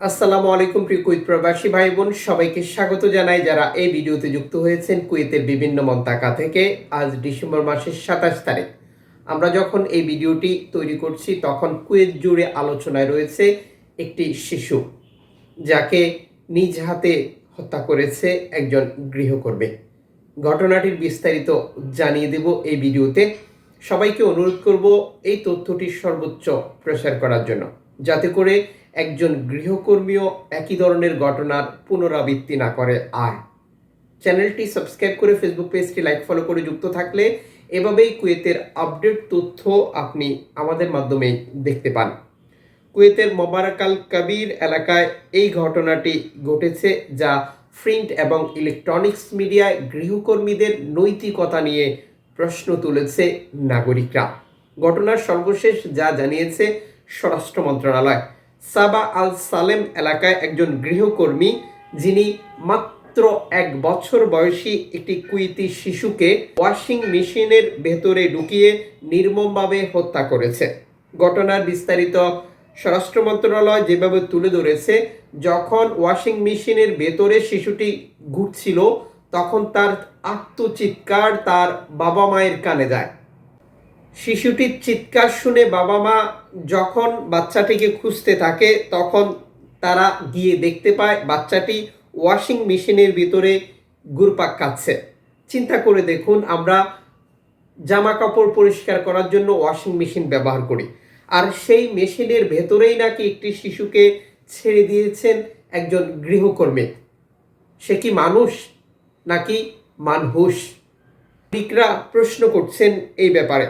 আসসালামু আলাইকুম প্রিয় কুয়েত প্রবাসী ভাই বোন সবাইকে স্বাগত জানাই। যারা এই ভিডিওতে যুক্ত হয়েছেন কুয়েতের বিভিন্ন মন্তাকা থেকে, আজ ডিসেম্বর মাসের সাতাশ তারিখ। আমরা যখন এই ভিডিওটি তৈরি করছি, তখন কুয়েত জুড়ে আলোচনায় রয়েছে একটি শিশু, যাকে নিজ হাতে হত্যা করেছে একজন গৃহকর্মী। ঘটনাটির বিস্তারিত জানিয়ে দেব এই ভিডিওতে। সবাইকে অনুরোধ করব এই তথ্যটি সর্বোচ্চ প্রচার করার জন্য। যাতে করে একজন গৃহকর্মীও একই ধরনের ঘটনার পুনরাবৃত্তি না করে আর। চ্যানেলটি সাবস্ক্রাইব করে ফেসবুক পেজটি লাইক ফলো করে যুক্ত থাকলে এভাবেই কুয়েতের আপডেট তথ্য আপনি আমাদের মাধ্যমে দেখতে পান। কুয়েতের মোবারকাল কবির এলাকায় এই ঘটনাটি ঘটেছে যা প্রিন্ট এবং ইলেকট্রনিক্স মিডিয়ায় গৃহকর্মীদের নৈতিকতা নিয়ে প্রশ্ন তুলেছে নাগরিকরা। ঘটনার সর্বশেষ যা জানিয়েছে স্বরাষ্ট্র মন্ত্রণালয়। সাবা আল সালেম এলাকায় একজন গৃহকর্মী, যিনি মাত্র এক বছর বয়সী একটি কুইতি শিশুকে ওয়াশিং মেশিনের ভেতরে ঢুকিয়ে নির্মমভাবে হত্যা করেছে। ঘটনার বিস্তারিত স্বরাষ্ট্র মন্ত্রণালয় যেভাবে তুলে ধরেছে, যখন ওয়াশিং মেশিনের ভেতরে শিশুটি ঘুরছিল, তখন তার আত্মচিৎকার তার বাবা মায়ের কানে যায়। শিশুটির চিৎকার শুনে বাবা মা যখন বাচ্চাটিকে খুঁজতে থাকে, তখন তারা গিয়ে দেখতে পায় বাচ্চাটি ওয়াশিং মেশিনের ভিতরে ঘুরপাক খাচ্ছে। চিন্তা করে দেখুন, আমরা জামা কাপড় পরিষ্কার করার জন্য ওয়াশিং মেশিন ব্যবহার করি। আর সেই মেশিনের ভেতরেই নাকি একটি শিশুকে ছেড়ে দিয়েছেন একজন গৃহকর্মী। সে কি মানুষ নাকি মানহুস নাগরিকরা প্রশ্ন করছেন এই ব্যাপারে।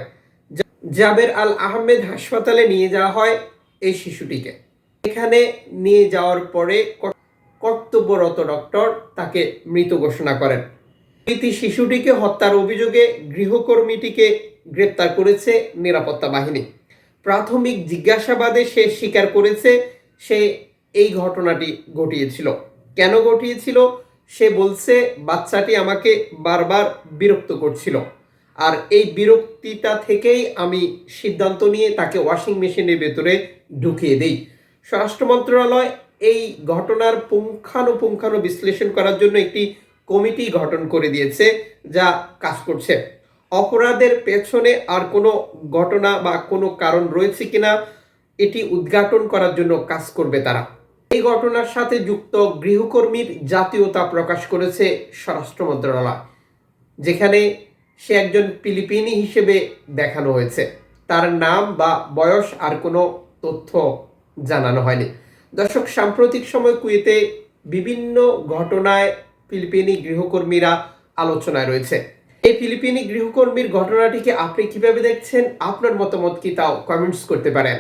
জাবের আল আহমেদ হাসপাতালে নিয়ে যাওয়া হয় এই শিশুটিকে। এখানে নিয়ে যাওয়ার পরে কর্তব্যরত ডক্টর তাকে মৃত ঘোষণা করেন। প্রীতি শিশুটিকে হত্যার অভিযোগে গৃহকর্মীটিকে গ্রেপ্তার করেছে নিরাপত্তা বাহিনী। প্রাথমিক জিজ্ঞাসাবাদে সে স্বীকার করেছে সে এই ঘটনাটি ঘটিয়েছিল। কেন ঘটিয়েছিল? সে বলছে, বাচ্চাটি আমাকে বারবার বিরক্ত করছিল। আর এই বিরক্তিটা থেকেই আমি সিদ্ধান্ত নিয়ে তাকে ওয়াশিং মেশিনের ভেতরে ঢুকিয়ে দিই। স্বরাষ্ট্র মন্ত্রণালয় এই ঘটনার পুঙ্খানুপুঙ্খানু বিশ্লেষণ করার জন্য একটি কমিটি গঠন করে দিয়েছে, যা কাজ করছে। অপরাধের পেছনে আর কোনো ঘটনা বা কোনো কারণ রয়েছে কিনা, এটি উদ্ঘাটন করার জন্য কাজ করবে তারা। এই ঘটনার সাথে যুক্ত গৃহকর্মীর জাতীয়তা প্রকাশ করেছে স্বরাষ্ট্র মন্ত্রণালয়, যেখানে সে একজন ফিলিপিনি হিসেবে দেখানো হয়েছে। তার নাম বা বয়স আর কোনো তথ্য জানানো হয়নি। দর্শক, সাম্প্রতিক সময় কুয়েতে বিভিন্ন ঘটনায় ফিলিপিনি গৃহকর্মীরা আলোচনায় রয়েছে। এই ফিলিপিনি গৃহকর্মীর ঘটনাটিকে আপনি কীভাবে দেখছেন? আপনার মতামত কি? তাও কমেন্টস করতে পারেন।